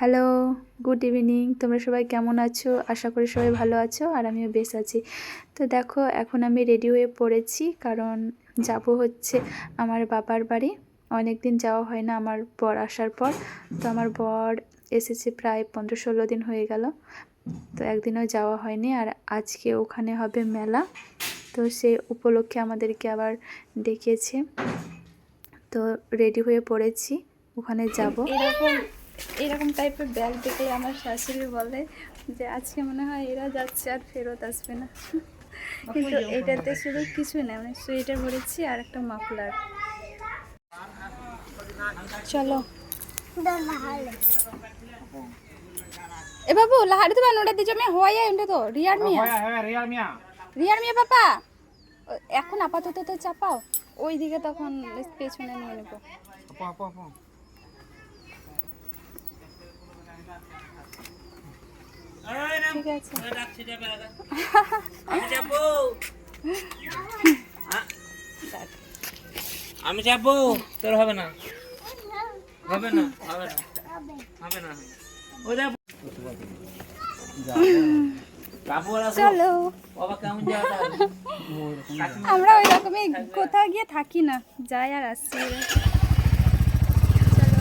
Hello good evening তোমরা সবাই কেমন আছো? আশা করি সবাই ভালো আছো আর আমিও বেশ আছি। তো দেখো, এখন আমি রেডি হয়ে পড়েছি কারণ যাব হচ্ছে আমার বাবার বাড়ি। অনেক দিন যাওয়া হয় না আমার বর আসার পর। তো আমার বর এসেছে প্রায় পনেরো ষোলো দিন হয়ে গেল। তো একদিনও যাওয়া হয়নি আর আজকে ওখানে হবে মেলা। তো সে উপলক্ষে আমাদেরকে আবার ডেকেছে। তো রেডি হয়ে পড়েছি, ওখানে যাব। এরকম এরকম টাইপের ব্যাগ দেখে আমার শাশুড়ি বলে যে আজকে মনে হয় এরা যাচ্ছে আর ফেরত আসবে না। কিন্তু এটাতে শুধু কিছু নেই মানে সোয়েটার ভরেছি আর একটা মাফলার। চলো। এ বাবু লাহাড়ি তো বানোটা দিছো আমি হওয়াই উঠে তো রিয়ার মিয়া। রিয়ার মিয়া। পাপা ও, এখন আপাতত তো চাপাও। ওই দিকে তখন পেছনে নিয়ে নেব ঠিক আছে আমি যাব। তোর হবে না। হবে না হবে না। হবে না ও যাব। আমরা ওই রকমই কোথাও গিয়ে থাকি না। যাই আর আসছি চলো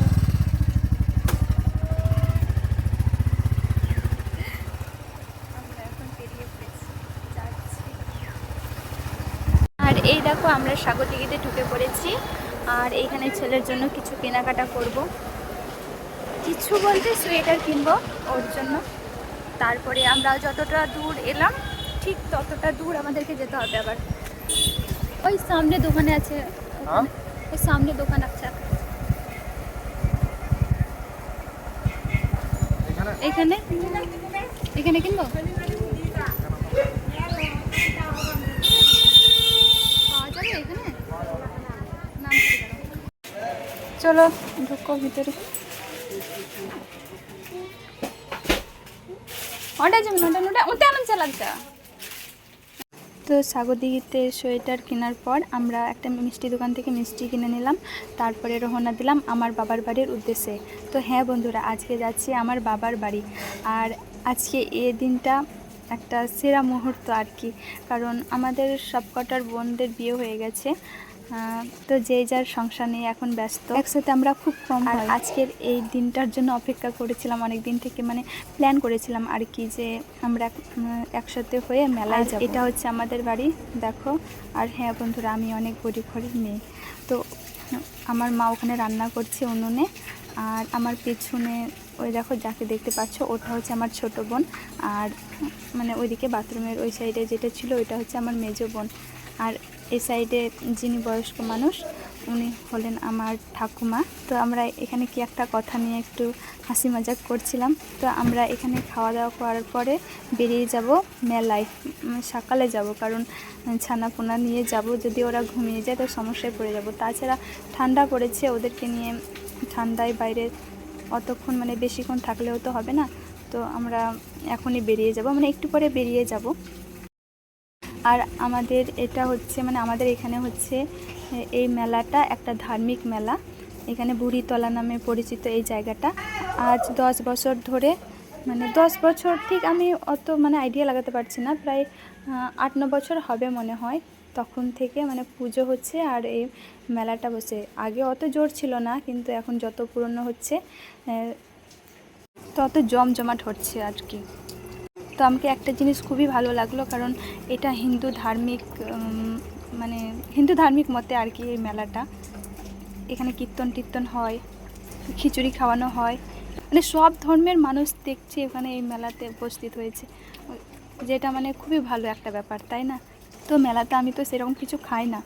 আমরা এখন বেরিয়ে পড়েছি যাচ্ছি আর এই দেখো আমরা স্বাগতিকিতে ঢুকে পড়েছি। আর এইখানে ছেলের জন্য কিছু কেনাকাটা করব। কিছু বলতে সোয়েটার কিনবো ওর জন্য। তারপরে আমরা যতটা দূর এলাম ঠিক ততটা দূর আমাদেরকে যেতে হবে আবার। ওই সামনে দোকানে আছে। ওই সামনে দোকান আছে। এখানে? এখানে? কিনবো পাওয়া যাবে এখানে নাম কি দাঁড়াও। চলো, ঢুকো ভিতরে। ওটা যাবে ওটা ওটা ওটা আনন্দ লাগছে তো সাগরদিঘিতে সোয়েটার কেনার পর আমরা একটা মিষ্টি দোকান থেকে মিষ্টি কিনে নিলাম। তারপরে রওনা দিলাম আমার বাবার বাড়ির উদ্দেশ্যে। তো হ্যাঁ বন্ধুরা, আজকে যাচ্ছি আমার বাবার বাড়ি। আর আজকে এ দিনটা একটা সেরা মুহূর্ত আর কি। কারণ আমাদের সবকটার বোনদের বিয়ে হয়ে গেছে। তো যে যার সংসার নিয়ে এখন ব্যস্ত একসাথে আমরা খুব কম আর আজকের এই দিনটার জন্য অপেক্ষা করেছিলাম অনেক দিন থেকে মানে প্ল্যান করেছিলাম আর কি যে আমরা একসাথে হয়ে মেলায় যাব। এটা হচ্ছে আমাদের বাড়ি দেখো। আর হ্যাঁ বন্ধুরা আমি অনেক গরিব ঘরের মেয়ে। তো আমার মা ওখানে রান্না করছে উনুনে আর আমার পেছনে ওই দেখো যাকে দেখতে পাচ্ছ ওটা হচ্ছে আমার ছোট বোন। আর মানে ওইদিকে বাথরুমের ওই সাইডে যেটা ছিল ওইটা হচ্ছে আমার মেজো বোন। আর এই সাইডে যিনি বয়স্ক মানুষ, উনি হলেন আমার ঠাকুমা। তো আমরা এখানে কি একটা কথা নিয়ে একটু হাসি মজাক করছিলাম। তো আমরা এখানে খাওয়া দাওয়া করার পরে বেরিয়ে যাব মেলায়। সকালে যাব কারণ ছানা পোনা নিয়ে যাব। যদি ওরা ঘুমিয়ে যায় তো সমস্যায় পড়ে যাব। তাছাড়া ঠান্ডা পড়েছে, ওদেরকে নিয়ে ঠান্ডায় বাইরে অতক্ষণ মানে বেশিক্ষণ থাকলেও তো হবে না। তো আমরা এখনই বেরিয়ে যাব। মানে একটু পরে বেরিয়ে যাব। আর আমাদের এটা হচ্ছে মানে আমাদের এখানে হচ্ছে এই মেলাটা একটা ধার্মিক মেলা। এখানে বুড়িতলা নামে পরিচিত এই জায়গাটা। আজ দশ বছর ধরে মানে দশ বছর ঠিক আমি অত মানে আইডিয়া লাগাতে পারছি না। প্রায় আট ন বছর হবে মনে হয় তখন থেকে মানে পুজো হচ্ছে আর এই মেলাটা বসে। আগে অত জোর ছিল না, কিন্তু এখন যত পুরনো হচ্ছে তত জমজমাট হচ্ছে আর কি। তো আমাকে একটা জিনিস খুবই ভালো লাগল, কারণ এটা হিন্দু ধার্মিক মানে হিন্দু ধার্মিক মতে আর কি এই মেলাটা। এখানে কীর্তন টীর্তন হয়, খিচুড়ি খাওয়ানো হয়। মানে সব ধর্মের মানুষ দেখছে এখানে এই মেলাতে উপস্থিত হয়েছে। যেটা মানে খুবই ভালো একটা ব্যাপার, তাই না? তো মেলাতে আমি তো সেরকম কিছু খাই না।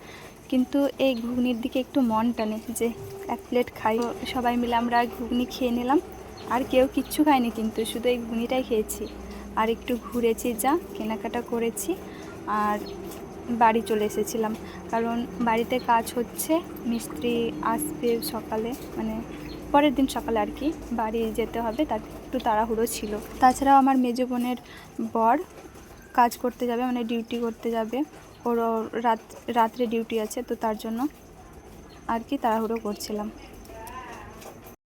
কিন্তু এই ঘুগনির দিকে একটু মন টানে যে এক প্লেট খাই। সবাই মিলে আমরা ঘুগনি খেয়ে নিলাম। আর কেউ কিচ্ছু খায়নি কিন্তু, শুধু এই ঘুগনিটাই খেয়েছি। আর একটু ঘুরেছি যা, কেনাকাটা করেছি আর বাড়ি চলে এসেছিলাম। কারণ বাড়িতে কাজ হচ্ছে, মিস্ত্রি আসবে সকালে মানে পরের দিন সকালে আর কি, বাড়ি যেতে হবে, তার একটু তাড়াহুড়ো ছিল। তাছাড়াও আমার মেজো বোনের বর কাজ করতে যাবে মানে ডিউটি করতে যাবে। ওর রাত, রাত্রে ডিউটি আছে, তো তার জন্য আর কি তাড়াহুড়ো করছিলাম।